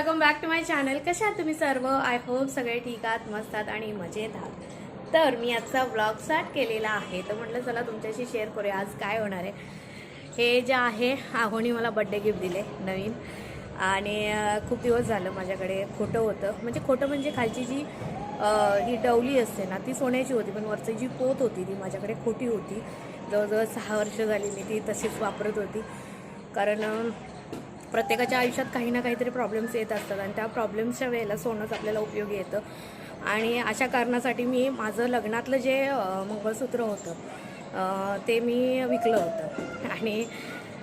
Welcome back to my channel कशा आहात तुम्ही सर्व? आय होप सगळे ठीक आहात मस्त आहात आणि मजेत आहात. तर मी आजचा ब्लॉग स्टार्ट केलेला आहे. तर म्हटलं चला तुमच्याशी शेअर करूया. आज काय होणार आहे? हे जे आहे आहोनी मला बड्डे गिफ्ट दिले नवीन. आणि खूप दिवस झालं माझ्याकडे खोटं होतं. म्हणजे खोटं म्हणजे खालची जी ही डवली असते ना ती सोन्याची होती पण वरची जी पोत होती ती माझ्याकडे खोटी होती. जवळजवळ सहा वर्ष झाली मी ती तशीच वापरत होती. कारण प्रत्येकाच्या आयुष्यात काही ना काहीतरी प्रॉब्लेम्स येत असतात आणि त्या प्रॉब्लेम्सच्या वेळेला सोनंच आपल्याला उपयोगी येतं. आणि अशा कारणासाठी मी माझं लग्नातलं जे मंगळसूत्र होतं ते मी विकलं होतं. आणि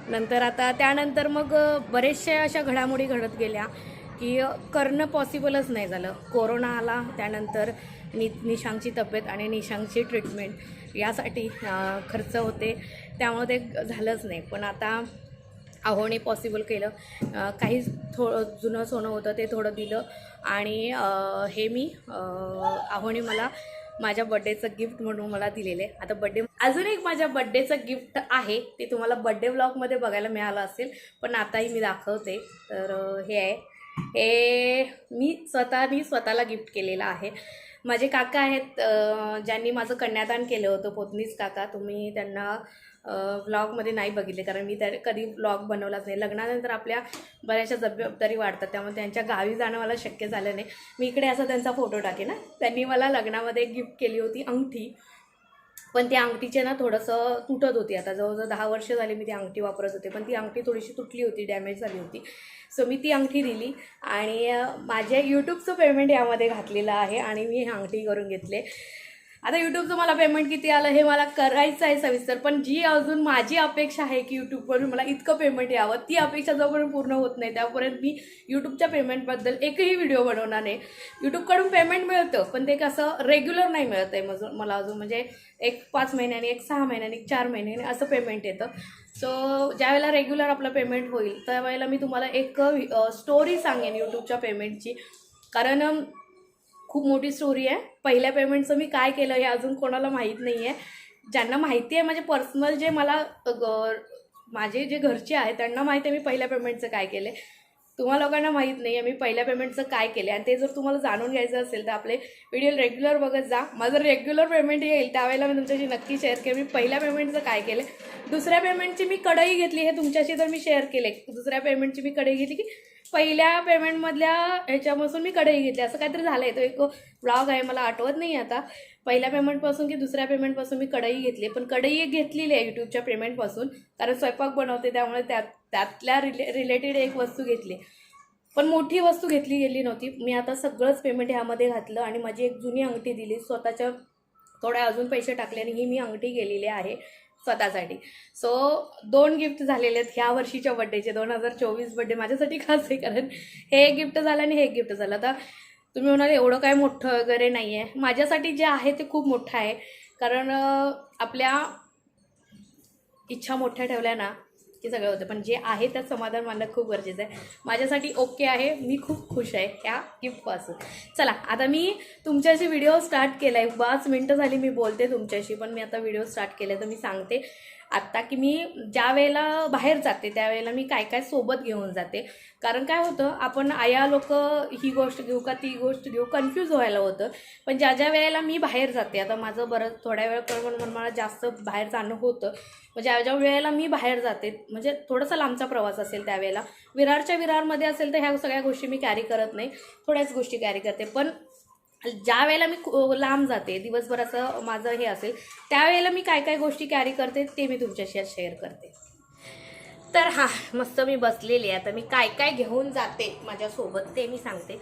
नंतर आता त्यानंतर मग बरेचशा अशा घडामोडी घडत गेल्या की करणं पॉसिबलच नाही झालं. कोरोना आला त्यानंतर नि निशांगची तब्येत आणि निशांगची ट्रीटमेंट यासाठी खर्च होते. त्यामुळे ते झालंच नाही. पण आता आहोने पॉसिबल केलं. काही थोडं जुनं सोनं होतं ते थोडं दिलं. आणि हे मी अं, मला माझ्या बड्डेचं गिफ्ट म्हणून मला दिलेलं. आहे आता बड्डे अजून एक माझ्या बड्डेचं गिफ्ट आहे. ते तुम्हाला बड्डे ब्लॉगमध्ये बघायला मिळालं असेल. पण आताही मी दाखवते. तर हे आहे. हे मी स्वतःनी स्वतःला गिफ्ट केलेलं आहे. माझे काका आहेत ज्यांनी माझं कन्यादान केलं होतं पोतनीच काका. तुम्ही त्यांना व्लॉगमध्ये नाही बघितले. कारण मी त्या कधी व्लॉग बनवलाच नाही. लग्नानंतर आपल्या बऱ्याचशा जबाबदारी वाढतात. त्यामुळे त्यांच्या गावी जाणं मला शक्य झालं नाही. मी इकडे असा त्यांचा फोटो टाके ना. त्यांनी मला लग्नामध्ये गिफ्ट केली होती अंगठी. पण त्या अंगठीचे ना थोडंसं तुटत होती. आता जवळजवळ दहा वर्ष झाली मी ती अंगठी वापरत होते. पण ती अंगठी थोडीशी तुटली होती डॅमेज झाली होती. सो मी ती अंगठी दिली. आणि माझ्या यूट्यूबचं पेमेंट यामध्ये घातलेलं आहे. आणि मी ही अंगठी करून घेतले. आता यूट्यूबचं मला पेमेंट किती आलं हे मला करायचं आहे सविस्तर पण जी अजून माझी अपेक्षा आहे की यूट्यूबवरून मला इतकं पेमेंट यावं ती अपेक्षा जोपर्यंत पूर्ण होत नाही त्यापर्यंत मी यूट्यूबच्या पेमेंटबद्दल एकही व्हिडिओ बनवणार नाही. यूट्यूबकडून पेमेंट मिळतं पण ते कसं रेग्युलर नाही मिळत आहे मजून मला अजून म्हणजे एक पाच महिन्यानी एक सहा महिन्याने एक चार महिन्याने असं पेमेंट येतं. सो ज्यावेळेला रेग्युलर आपलं पेमेंट होईल त्यावेळेला मी तुम्हाला एक स्टोरी सांगेन यूट्यूबच्या पेमेंटची कारण खूप मोठी स्टोरी आहे. पहिल्या पेमेंटचं मी काय केलं हे अजून कोणाला माहीत नाही आहे ज्यांना माहिती आहे म्हणजे पर्सनल जे मला ग- माझे जे घरचे आहे त्यांना माहिती आहे मी पहिल्या पेमेंटचं काय केलं तुम्हा लोकांना माहीत नाही आहे मी पहिल्या पेमेंटचं काय केलं आणि ते जर तुम्हाला जाणून घ्यायचं असेल तर आपले व्हिडिओ रेग्युलर बघत जा. माझं रेग्युलर पेमेंट येईल. त्यावेळेला मी तुमच्याशी नक्की शेअर केलं. मी पहिल्या पेमेंटचं काय केलं दुसऱ्या पेमेंटची मी कढई घेतली. हे तुमच्याशी तर मी शेअर केले दुसऱ्या पेमेंटची मी कढई घेतली की पहिल्या पेमेंटमधल्या ह्याच्यापासून मी कढई घेतली. असं काहीतरी झालं आहे तो एक ब्लॉग आहे मला आठवत नाही आता. पहिल्या पेमेंटपासून की दुसऱ्या पेमेंटपासून मी कढई घेतली. पण कढई एक घेतलेली आहे यूट्यूबच्या पेमेंटपासून कारण स्वयंपाक बनवते त्यामुळे त्यात त्यातल्या रिले रिलेटेड एक वस्तू घेतली. पण मोठी वस्तू घेतली गेली नव्हती. मी आता सगळंच पेमेंट ह्यामध्ये घातलं आणि माझी एक जुनी अंगठी दिली. स्वतःच्या थोड्या अजून पैसे टाकल्याने ही मी अंगठी गेलेली आहे. स्वतःसाठी. सो दोन गिफ्ट झालेले आहेत ह्या वर्षीच्या बड्डेचे दोन हजार चोवीस बड्डे माझ्यासाठी खास आहे कारण हे एक गिफ्ट झालं आणि हे एक गिफ्ट झालं. आता तुम्ही म्हणाल एवढं काय मोठं वगैरे नाही आहे माझ्यासाठी जे आहे ते खूप मोठं आहे. कारण आपल्या इच्छा मोठ्या ठेवल्या ना की सगळं होतं. पण जे आहे त्यात समाधान मानणं खूप गरजेचं आहे. माझ्यासाठी ओके आहे. मी खूप खुश आहे. ह्या गिफ्टपासून चला आता मी तुमच्याशी व्हिडिओ स्टार्ट केला आहे पाच मिनटं झाली मी बोलते तुमच्याशी पण मी आता व्हिडिओ स्टार्ट केला तर मी सांगते. आत्ता की मी ज्या वेळेला बाहेर जाते त्यावेळेला मी काय काय सोबत घेऊन जाते. कारण काय होतं आपण आया लोक ही गोष्ट घेऊ का ती गोष्ट घेऊ कन्फ्यूज व्हायला होतं. पण ज्या ज्या वेळेला मी बाहेर जाते आता माझं बरं थोड्या वेळ पण मला जास्त बाहेर जाणं होतं. मग ज्या ज्या वेळेला मी बाहेर जाते म्हणजे थोडासा लांबचा प्रवास असेल त्यावेळेला विरारच्या विरारमध्ये असेल तर ह्या सगळ्या गोष्टी मी कॅरी करत नाही. थोड्याच गोष्टी कॅरी करते. पण ज्या वेळेला मी लांब जाते दिवसभर असं माझं हे असेल त्यावेळेला मी काय काय गोष्टी कॅरी करते ते मी तुमच्याशी आज शेअर करते. तर हा मस्त मी बसलेली आहे. आता मी काय काय घेऊन जाते माझ्यासोबत ते मी सांगते.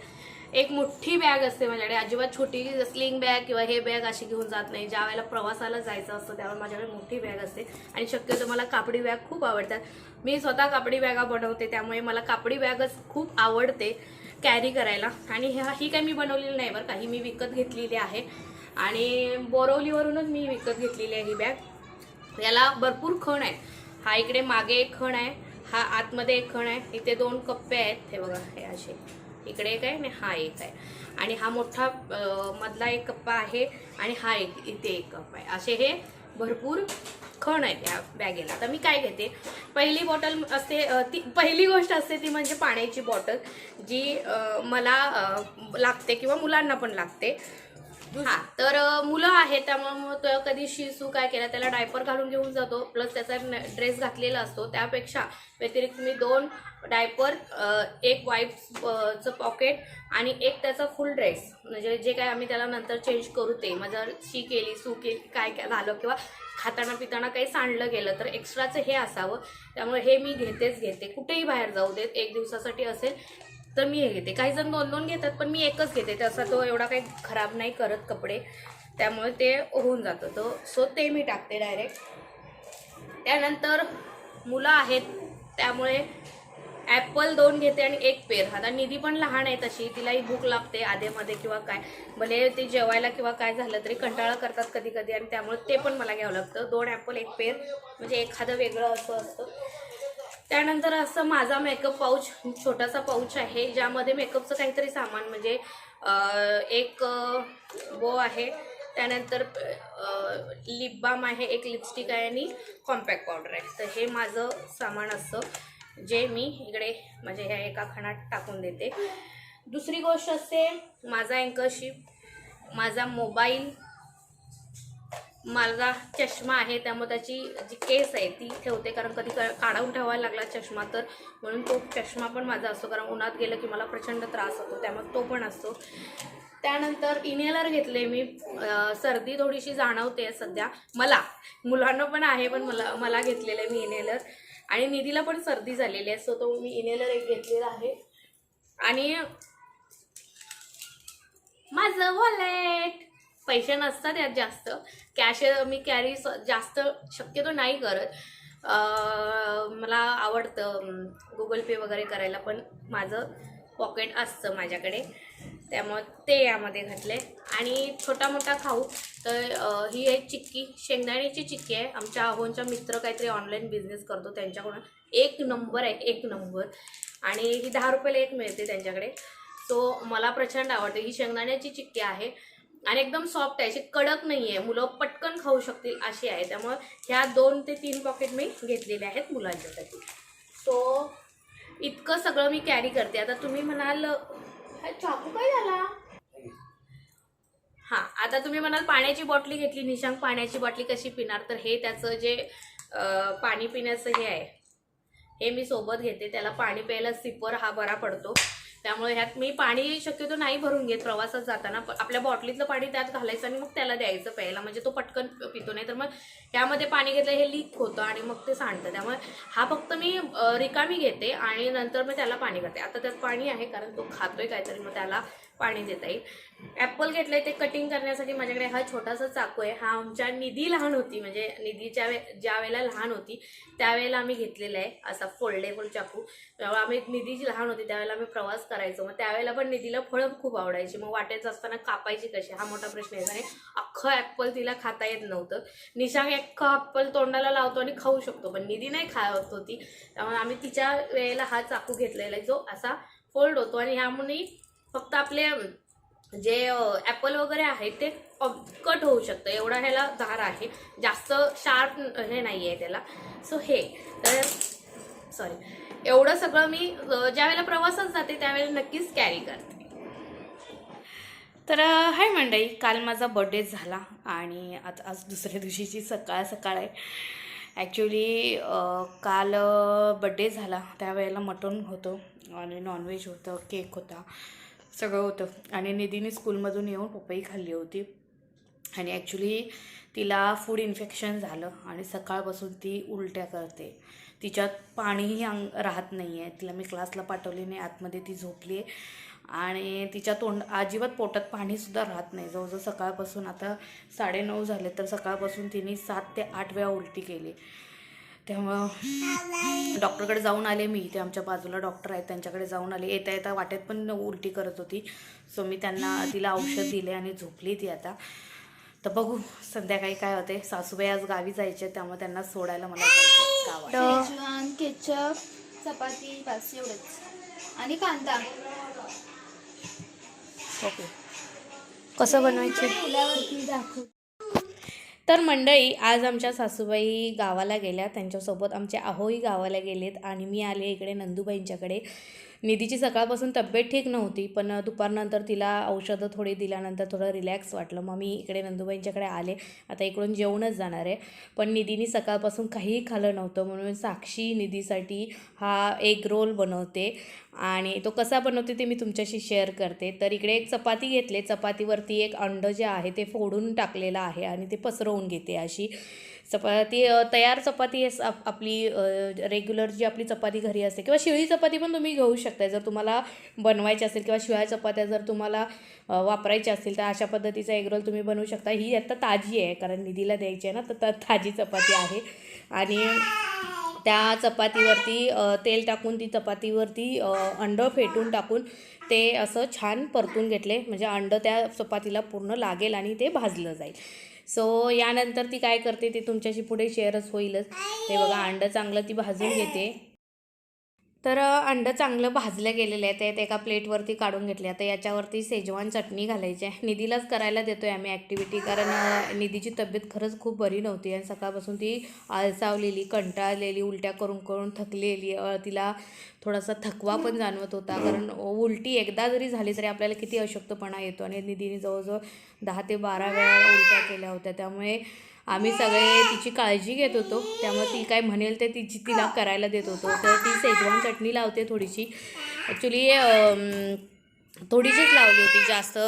एक मोठी बॅग असते माझ्याकडे. अजिबात छोटी स्लिंग बॅग किंवा हे बॅग अशी घेऊन जात नाही. ज्या वेळेला प्रवासाला जायचं असतं त्यावेळेला माझ्याकडे मोठी बॅग असते. आणि शक्यतो मला कापडी बॅग खूप आवडतात. मी स्वतः कापडी बॅगा बनवते त्यामुळे मला कापडी बॅगच खूप आवडते. कॅरी करायला. आणि ह्या ही काही मी बनवलेली नाही बरं काही मी विकत घेतलेली आहे. आणि बोरवलीवरूनच मी विकत घेतलेली आहे ही बॅग याला भरपूर खण आहे हा इकडे मागे एक खण आहे. हा आतमध्ये एक खण आहे. इथे दोन कप्पे आहेत. हे बघा हे असे. इकडे एक आहे आणि हा एक आहे. आणि हा मोठा मधला एक कप्पा आहे आणि हा एक इथे एक कप आहे. असे हे भरपूर खण आहे त्या बॅगेला. तर मी काय घेते? पहिली बॉटल असते ती पहिली गोष्ट असते ती म्हणजे पाण्याची बॉटल जी मला लागते किंवा मुलांना पण लागते. हा तर मुलं आहेत त्यामुळे मग तो कधी शिसू काय केला त्याला डायपर घालून घेऊन जातो. प्लस त्याचा ड्रेस घातलेला असतो. त्यापेक्षा व्यतिरिक्त मी दोन डायपर एक वाईपचं पॉकेट आणि एक त्याचा फुल ड्रेस म्हणजे जे काय आम्ही त्याला नंतर चेंज करू ते. माझं शी केली सू केली काय काय झालं किंवा खाताना पिताना काही सांडलं गेलं तर एक्स्ट्राचं हे असावं. त्यामुळे हे मी घेतेच घेते. कुठेही बाहेर जाऊ देत. एक दिवसासाठी असेल तर मी हे घेते. काही जण दोन दोन घेतात पण मी एकच घेते. त्याचा तो एवढा काही खराब नाही करत कपडे. त्यामुळे ते होऊन जातं. तो सो ते मी टाकते डायरेक्ट त्यानंतर मुलं आहेत. त्यामुळे ॲपल दोन घेते आणि एक पेर आता निधी पण लहान आहे तशी. तिलाही भूक लागते आधेमध्ये किंवा काय. भले ते जेवायला किंवा काय झालं तरी कंटाळा करतात कधी कधी आणि त्यामुळे ते पण मला घ्यावं लागतं. दोन ॲपल एक पेर म्हणजे एखादं वेगळं असं असतं. त्यानंतर असं माझा मेकअप पाऊच छोटासा पाऊच आहे ज्यामध्ये मेकअपचं काहीतरी सामान म्हणजे एक बो आहे. त्यानंतर लिप बाम आहे एक लिपस्टिक आहे आणि कॉम्पॅक्ट पावडर आहे. तर हे माझं सामान असतं जे मी इकडे म्हणजे ह्या एका खणात टाकून देते. दुसरी गोष्ट असते माझा अँकरशिप माझा मोबाईल माझा चष्मा आहे त्यामुळे त्याची जी केस आहे ती ठेवते कारण कधी काढून ठेवायला लागला चष्मा तर म्हणून तो चष्मा पण माझा असतो कारण उन्हात गेलं की मला प्रचंड त्रास होतो त्यामुळे तो पण असतो. त्यानंतर इनेलर घेतले मी सर्दी थोडीशी जाणवते सध्या मला मुलांना पण आहे पण मला मला घेतलेलं आहे मी इनेलर आणि निधीला पण सर्दी झालेली आहे सो तो मी इनेलर एक घेतलेला आहे. आणि माझं वॉलेट पैसे नसतात यात जास्त. कॅश मी कॅरी जास्त शक्यतो नाही करत. मला आवडतं गुगल पे वगैरे करायला पण माझं पॉकेट असतं माझ्याकडे. त्यामुळे ते यामध्ये घातले आणि छोटा मोठा खाऊ तर ही एक चिक्की. शेंगदाण्याची चिक्की आहे. आमच्या आहोंच्या मित्र काहीतरी ऑनलाईन बिझनेस करतो. त्यांच्याकडून एक नंबर आहे एक नंबर आणि ही दहा रुपयाला एक मिळते त्यांच्याकडे. सो मला प्रचंड आवडते. ही शेंगदाण्याची चिक्की आहे. आणि एकदम सॉफ्ट आहे. अशी कडक नाही आहे मुलं पटकन खाऊ शकतील अशी आहे. त्यामुळे ह्या दोन ते तीन पॉकेट मी घेतलेले आहेत मुलांच्यासाठी. सो इतकं सगळं मी कॅरी करते. आता तुम्ही म्हणाल चाकू काय झाला? हां आता तुम्ही म्हणाल पाण्याची बॉटली घेतली. निशांक पाण्याची बॉटली कशी पिणार? तर हे त्याचं जे पाणी पिण्याचं हे आहे. हे मी सोबत घेते. त्याला पाणी प्यायला सिपर हा बरा पडतो. त्यामुळे ह्यात मी पाणी शक्यतो नाही भरून घेत प्रवासात जाताना. आपल्या बॉटलीतलं पाणी त्यात घालायचं आणि मग त्याला द्यायचं प्यायला. म्हणजे तो पटकन पितो नाही तर मग त्यामध्ये पाणी घेतलं हे लीक होतं आणि मग ते सांडतं. त्यामुळे हा फक्त मी रिकामी घेते आणि नंतर मग त्याला पाणी करते आता त्यात पाणी आहे कारण तो खातोय काहीतरी मग त्याला पाणी देता येईल. ॲपल घेतलंय ते कटिंग करण्यासाठी माझ्याकडे हा छोटासा चाकू आहे. हा आमच्या निधी लहान होती. म्हणजे निधीच्या वे ज्या वेळेला लहान होती त्यावेळेला आम्ही घेतलेला आहे असा फोल्डेबल चाकू. तेव्हा आम्ही निधीची लहान होती त्यावेळेला आम्ही प्रवास करायचो. मग त्यावेळेला पण निधीला फळं खूप आवडायची. मग वाटायचं असताना कापायची कशी? हा मोठा प्रश्न आहे. आणि अख्खं ॲपल तिला खाता येत नव्हतं. निशांग अख्खं ॲपल तोंडाला लावतो आणि खाऊ शकतो. पण निधी नाही खात होती. त्यामुळे आम्ही तिच्या वेळेला हा चाकू घेतलेला आहे. जो असा फोल्ड होतो. आणि ह्यामुळे फक्त आपले जे ॲपल वगैरे आहे ते कट होऊ शकतं. एवढा ह्याला धार आहे. जास्त शार्प हे नाही आहे त्याला. सो हे. तर सॉरी एवढं सगळं मी ज्यावेळेला प्रवासात जाते त्यावेळेला नक्कीच कॅरी करते. तर हाय मंडई काल माझा बड्डे झाला आणि आता आज दुसऱ्या दिवशीची सकाळ सकाळ आहे. ॲक्च्युली काल बड्डे झाला. त्यावेळेला मटण होतं आणि नॉनव्हेज होतं केक होता. सगळं होतं. आणि निधीने स्कूलमधून येऊन पपई खाल्ली होती. आणि ॲक्च्युली तिला फूड इन्फेक्शन झालं आणि सकाळपासून ती उलट्या करते. तिच्यात पाणीही अंग राहत नाही आहे तिला मी क्लासला पाठवली नाही. आतमध्ये ती झोपली. आहे आणि तिच्या तोंड अजिबात पोटात पाणीसुद्धा राहत नाही. जवळजवळ सकाळपासून आता साडेनऊ झाले तर सकाळपासून तिने सात ते आठ वेळा उलटी केली. त्यामुळं डॉक्टरकडे जाऊन आले मी. ते आमच्या बाजूला डॉक्टर आहेत त्यांच्याकडे जाऊन आले. येता येता वाटेत पण उलटी करत होती. सो मी त्यांना तिला औषध दिले आणि झोपली ती आता. तर बघू संध्याकाळी काय होते. सासूबाई आज गावी जायचे त्यामुळे त्यांना सोडायला मला केचप चपाती बस एवढंच. आणि कांदा. ओके कसं बनवायचे? दाखव. तर मंडळी आज आमच्या सासूबाई गावाला गेल्या. त्यांच्यासोबत आमचे आहोई गावाला गेलेत आणि मी आले इकडे नंदूबाईंच्याकडे. निधीची सकाळपासून तब्येत ठीक नव्हती पण दुपारनंतर तिला औषधं थोडी दिल्यानंतर थोडं रिलॅक्स वाटलं. मग मी इकडे नंदूबाईंच्याकडे आले. आता इकडून जेवणच जाणार आहे. पण निधीनी सकाळपासून काहीही खाल्लं नव्हतं. म्हणून साक्षी निधीसाठी हा एग रोल बनवते. आणि तो कसा बनवते ते मी तुमच्याशी शेअर करते. तर इकडे एक चपाती घेतले. चपातीवरती एक अंड जे आहे ते फोडून टाकलेलं आहे आणि ते पसरवून घेते अशी. चपाती तयार चपाती आहे आप- आपली रेग्युलर जी आपली चपाती घरी असते किंवा शिळी चपाती पण तुम्ही घेऊ शकता जर तुम्हाला बनवायची असेल किंवा शिळ्या चपात्या जर तुम्हाला वापरायच्या असतील तर अशा पद्धतीचा एगरोल तुम्ही बनवू शकता. ही आता ताजी आहे कारण निधीला द्यायची आहे ना तर ताजी चपाती आहे. आणि त्या चपातीवरती तेल टाकून ती चपातीवरती अंडं अंड फेटून टाकून ते असं छान परतून घेतले. म्हणजे अंड त्या चपातीला पूर्ण लागेल आणि ते भाजलं जाईल. सो यानंतर ती काय करते ते तुमच्याशी पुढे शेअरच होईलच. ते बघा अंड चांगलं ती भाजून घेते. तर अंडं चांगलं भाजलं गेलेलं आहे ते एका प्लेटवरती काढून घेतले. आता याच्यावरती सेजवान चटणी घालायची आहे. निधीलाच करायला देतो आहे आम्ही ॲक्टिव्हिटी कारण निधीची तब्येत खरंच खूप बरी नव्हती. आणि सकाळपासून ती आळसावलेली कंटाळलेली उलट्या करून करून थकलेली. तिला थोडासा थकवा पण जाणवत होता. कारण उलटी एकदा जरी झाली तरी आपल्याला किती अशक्तपणा येतो. आणि निधीने जवळजवळ दहा ते बारा वेळा उलट्या केल्या होत्या. त्यामुळे आम्ही सगळे तिची काळजी घेत होतो. त्यामुळे ती काय म्हणेल ते तिची तिला करायला देत होतो. तर ती सेजवान चटणी लावते थोडीशी. ॲक्च्युली थोडीशीच लावली होती जास्त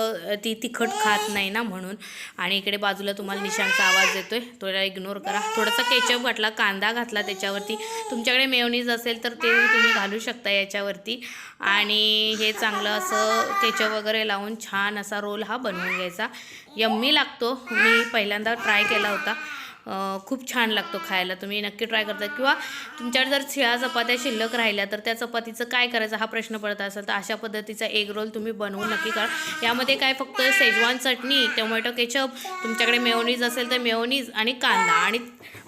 ती तिखट खात नाही ना म्हणून. आणि इकडे बाजूला तुम्हाला निशांचा आवाज येतोय थोडा इग्नोर करा. थोडासा केचप घातला कांदा घातला त्याच्यावरती. तुमच्याकडे मेवनीज असेल तर ते तुम्ही घालू शकता याच्यावरती. आणि हे चांगलं असं केचप वगैरे लावून छान असा रोल हा बनवून घ्यायचा. यम्मी लागतो मी पहिल्यांदा ट्राय केला होता. खूप छान लागतो खायला. तुम्ही नक्की ट्राय करता किंवा तुमच्याकडे जर शिळ्या चपात्या शिल्लक राहिल्या तर त्या चपातीचं काय करायचं हा प्रश्न पडत असेल तर अशा पद्धतीचा एग रोल तुम्ही बनवून नक्की करा. यामध्ये काय फक्त शेजवान चटणी टोमॅटो केचप तुमच्याकडे मेओनीज असेल तर मेओनीज आणि कांदा आणि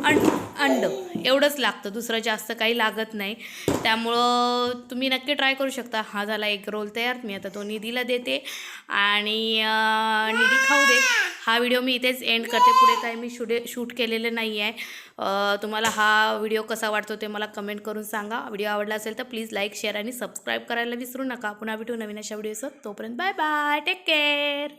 अंड अंड. एवढंच लागतं. दुसरं जास्त काही लागत नाही. त्यामुळं तुम्ही नक्की ट्राय करू शकता. हा झाला एक रोल तयार. मी आता तो निधीला देते. आणि निधी खाऊ दे. हा व्हिडिओ मी इथेच एंड करते. पुढे काही मी शुडे शूट केलेलं नाही आहे तुम्हाला हा व्हिडिओ कसा वाटतो ते मला कमेंट करून सांगा. व्हिडिओ आवडला असेल तर प्लीज लाईक शेअर आणि सबस्क्राईब करायला विसरू नका. पुन्हा भेटू नवीन अशा व्हिडिओसोबत तोपर्यंत बाय बाय टेक केअर